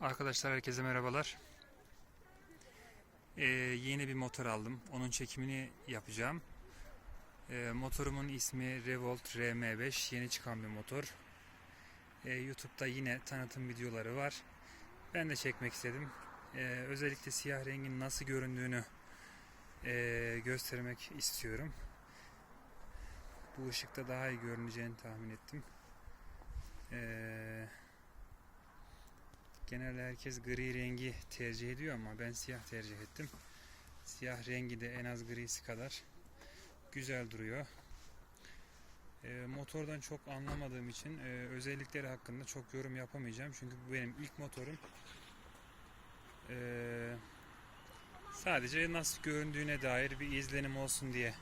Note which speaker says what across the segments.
Speaker 1: Arkadaşlar herkese merhabalar. Ee, yeni bir motor aldım. Onun çekimini yapacağım. Ee, motorumun ismi Revolt RM5. Yeni çıkan bir motor. Ee, YouTube'da yine tanıtım videoları var. Ben de çekmek istedim. Ee, özellikle siyah rengin nasıl göründüğünü ee, göstermek istiyorum. Bu ışıkta daha iyi görüneceğini tahmin ettim. Eee Genelde herkes gri rengi tercih ediyor ama ben siyah tercih ettim. Siyah rengi de en az grisi kadar güzel duruyor. Ee, motordan çok anlamadığım için e, özellikleri hakkında çok yorum yapamayacağım. Çünkü bu benim ilk motorum. Ee, sadece nasıl göründüğüne dair bir izlenim olsun diye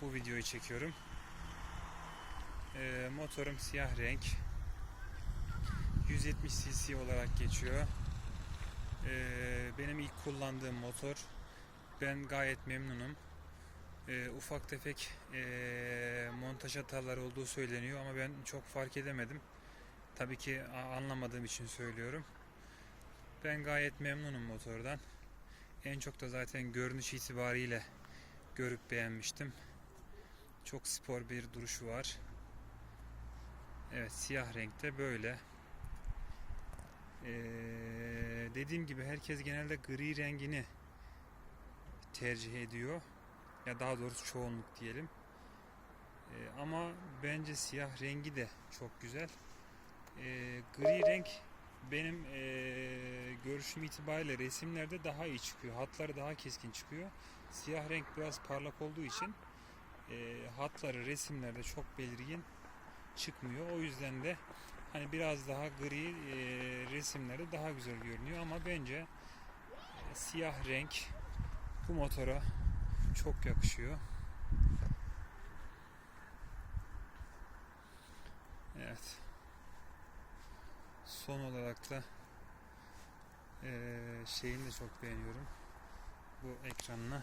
Speaker 1: bu videoyu çekiyorum. Ee, motorum siyah renk. 170 cc olarak geçiyor. Ee, benim ilk kullandığım motor. Ben gayet memnunum. Ee, ufak tefek ee, montaj hataları olduğu söyleniyor ama ben çok fark edemedim. Tabii ki anlamadığım için söylüyorum. Ben gayet memnunum motordan. En çok da zaten görünüş itibariyle görüp beğenmiştim. Çok spor bir duruşu var. Evet siyah renkte böyle. Ee, dediğim gibi herkes genelde gri rengini tercih ediyor. Ya daha doğrusu çoğunluk diyelim. Ee, ama bence siyah rengi de çok güzel. Ee, gri renk benim ee, görüşüm itibariyle resimlerde daha iyi çıkıyor. Hatları daha keskin çıkıyor. Siyah renk biraz parlak olduğu için ee, hatları resimlerde çok belirgin çıkmıyor. O yüzden de hani biraz daha gri e, resimleri daha güzel görünüyor ama bence e, siyah renk bu motora çok yakışıyor. Evet. Son olarak da e, şeyini de çok beğeniyorum. Bu ekranını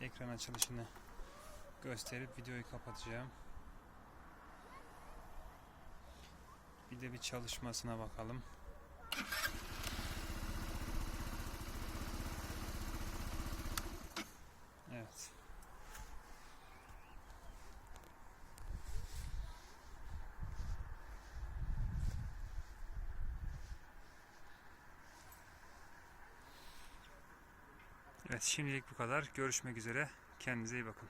Speaker 1: ekran açılışını gösterip videoyu kapatacağım. Bir de bir çalışmasına bakalım. Evet. Evet şimdilik bu kadar. Görüşmek üzere. Kendinize iyi bakın.